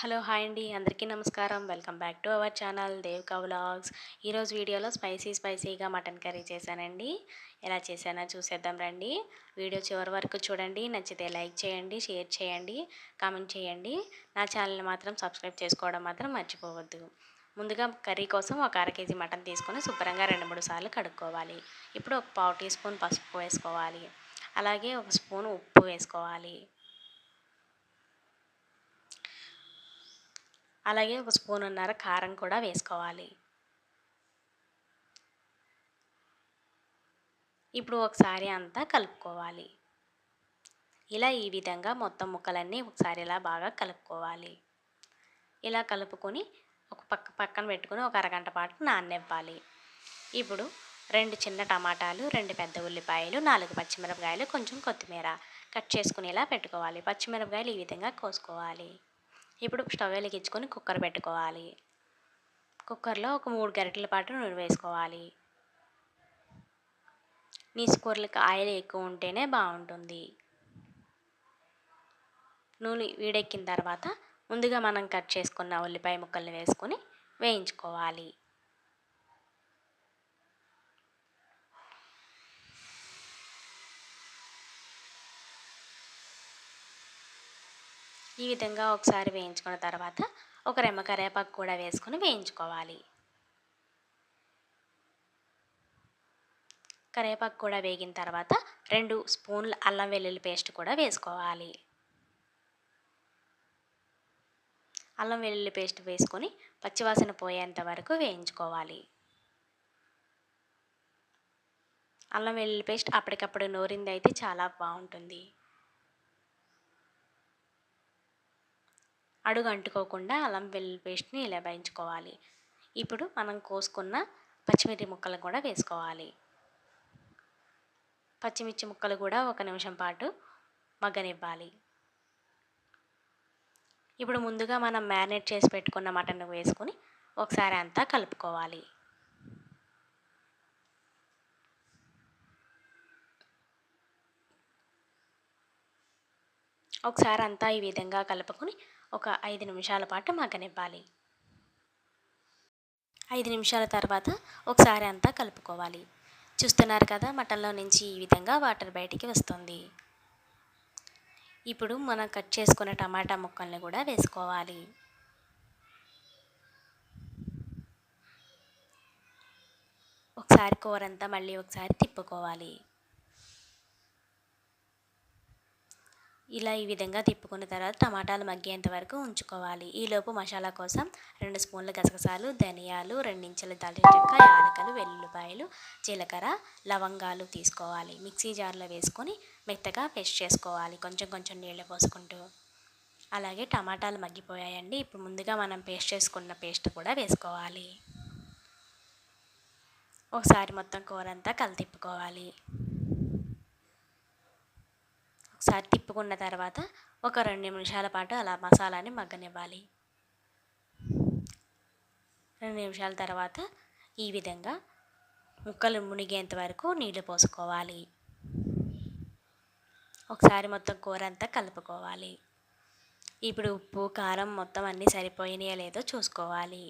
Hello hi అండి. అందరికీ నమస్కారం. Welcome back to our channel Devka vlogs. ఈరోజు వీడియోలో స్పైసీ స్పైసీగా మటన్ కర్రీ చేశానండి. ఎలా చేశానో చూసేద్దాం రండి. వీడియో చివరి వరకు చూడండి. నచ్చితే లైక్ చేయండి షేర్ చేయండి కామెంట్ చేయండి. నా ఛానల్ని మాత్రం సబ్స్క్రైబ్ చేసుకోవడం మాత్రం మర్చిపోవద్దు. ముందుగా కర్రీ కోసం ఒక అర కేజీ మటన్ తీసుకొని శుభ్రంగా రెండు మూడు సార్లు కడుక్కోవాలి. ఇప్పుడు ఒక పావు టీ స్పూన్ పసుపు వేసుకోవాలి. అలాగే ఒక స్పూన్ ఉప్పు వేసుకోవాలి. అలాగే ఒక స్పూన్ ఉన్నర కారం కూడా వేసుకోవాలి. ఇప్పుడు ఒకసారి అంతా కలుపుకోవాలి. ఇలా ఈ విధంగా మొత్తం ముక్కలన్నీ ఒకసారి ఇలా బాగా కలుపుకోవాలి. ఇలా కలుపుకొని ఒక పక్క పక్కన పెట్టుకుని ఒక అరగంట పాటు నాననివ్వాలి. ఇప్పుడు రెండు చిన్న టమాటాలు రెండు పెద్ద ఉల్లిపాయలు నాలుగు పచ్చిమిరపకాయలు కొంచెం కొత్తిమీర కట్ చేసుకుని ఇలా పెట్టుకోవాలి. పచ్చిమిరపకాయలు ఈ విధంగా కోసుకోవాలి. ఇప్పుడు స్టవ్ వెలిగించుకొని కుక్కర్ పెట్టుకోవాలి. కుక్కర్లో ఒక మూడు గరిటెల పాటు నూనె వేసుకోవాలి. నీసు కూరలకు ఆయిల్ ఎక్కువ ఉంటేనే బాగుంటుంది. నూనె వీడెక్కిన తర్వాత ముందుగా మనం కట్ చేసుకున్న ఉల్లిపాయ ముక్కల్ని వేసుకొని వేయించుకోవాలి. ఈ విధంగా ఒకసారి వేయించుకున్న తర్వాత ఒక రెమ్మ కరివేపాకు కూడా వేసుకొని వేయించుకోవాలి. కరివేపాకు కూడా వేగిన తర్వాత రెండు స్పూన్ల అల్లం వెల్లుల్లి పేస్ట్ కూడా వేసుకోవాలి. అల్లం వెల్లుల్లి పేస్ట్ వేసుకొని పచ్చివాసన పోయేంత వరకు వేయించుకోవాలి. అల్లం వెల్లుల్లి పేస్ట్ అప్పటికప్పుడు నూరింది అయితే చాలా బాగుంటుంది. అడుగు అంటుకోకుండా అల్లం వెల్లుల్లి పేస్ట్ని ఇలా వేయించుకోవాలి. ఇప్పుడు మనం కోసుకున్న పచ్చిమిర్చి ముక్కలు కూడా వేసుకోవాలి. పచ్చిమిర్చి ముక్కలు కూడా ఒక నిమిషం పాటు మగ్గనివ్వాలి. ఇప్పుడు ముందుగా మనం మ్యారినేట్ చేసి పెట్టుకున్న మటన్ వేసుకొని ఒకసారి అంతా కలుపుకోవాలి. ఒకసారి అంతా ఈ విధంగా కలుపుకొని ఒక ఐదు నిమిషాల పాటు మగ్గనివ్వాలి. ఐదు నిమిషాల తర్వాత ఒకసారి అంతా కలుపుకోవాలి. చూస్తున్నారు కదా మటన్లో నుంచి ఈ విధంగా వాటర్ బయటికి వస్తుంది. ఇప్పుడు మనం కట్ చేసుకున్న టమాటా ముక్కల్ని కూడా వేసుకోవాలి. ఒకసారి కూరంతా మళ్ళీ ఒకసారి తిప్పుకోవాలి. ఇలా ఈ విధంగా తిప్పుకున్న తర్వాత టమాటాలు మగ్గేంత వరకు ఉంచుకోవాలి. ఈలోపు మసాలా కోసం రెండు స్పూన్ల గసగసాలు ధనియాలు రెండించెల దాల్చిన చెక్క యాలకలు వెల్లుల్లిపాయలు జీలకర్ర లవంగాలు తీసుకోవాలి. మిక్సీ జార్లో వేసుకొని మెత్తగా పేస్ట్ చేసుకోవాలి. కొంచెం కొంచెం నీళ్ళు పోసుకుంటూ. అలాగే టమాటాలు మగ్గిపోయాయండి. ఇప్పుడు ముందుగా మనం పేస్ట్ చేసుకున్న పేస్ట్ కూడా వేసుకోవాలి. ఒకసారి మొత్తం కూర అంతా కలితిప్పుకోవాలి. ఒకసారి తిప్పుకున్న తర్వాత ఒక రెండు నిమిషాల పాటు అలా మసాలాని మగ్గనివ్వాలి. రెండు నిమిషాల తర్వాత ఈ విధంగా ముక్కలు మునిగేంత వరకు నీళ్ళు పోసుకోవాలి. ఒకసారి మొత్తం కూర అంతా కలుపుకోవాలి. ఇప్పుడు ఉప్పు కారం మొత్తం అన్నీ సరిపోయినాయో లేదో చూసుకోవాలి.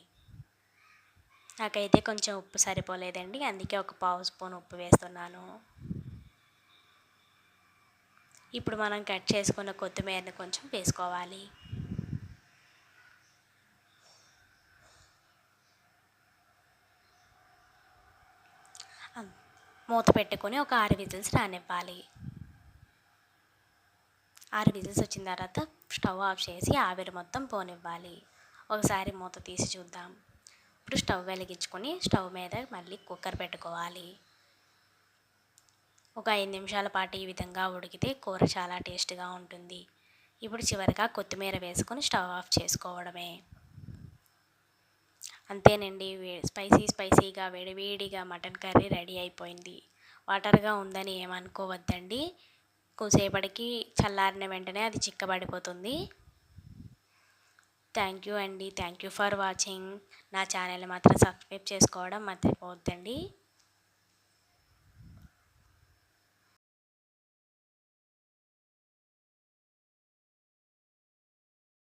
నాకైతే కొంచెం ఉప్పు సరిపోలేదండి అందుకే ఒక పావు స్పూన్ ఉప్పు వేస్తున్నాను. ఇప్పుడు మనం కట్ చేసుకున్న కొత్తిమీరని కొంచెం వేసుకోవాలి. మూత పెట్టుకొని ఒక ఆరు విజిల్స్ రానివ్వాలి. ఆరు విజిల్స్ వచ్చిన తర్వాత స్టవ్ ఆఫ్ చేసి ఆవిరి మొత్తం పోనివ్వాలి. ఒకసారి మూత తీసి చూద్దాం. ఇప్పుడు స్టవ్ వెలిగించుకొని స్టవ్ మీద మళ్ళీ కుక్కర్ పెట్టుకోవాలి. ఒక ఐదు నిమిషాల పాటు ఈ విధంగా ఉడికితే కూర చాలా టేస్ట్గా ఉంటుంది. ఇప్పుడు చివరిగా కొత్తిమీర వేసుకొని స్టవ్ ఆఫ్ చేసుకోవడమే. అంతేనండి స్పైసీ స్పైసీగా వేడివేడిగా మటన్ కర్రీ రెడీ అయిపోయింది. వాటర్గా ఉందని ఏమనుకోవద్దండి. కొద్దిసేపటికి చల్లారిన వెంటనే అది చిక్కబడిపోతుంది. థ్యాంక్ యూ అండి. Thank you for watching. నా ఛానల్ మాత్రం సబ్స్క్రైబ్ చేసుకోవడం మర్చిపోవద్దండి.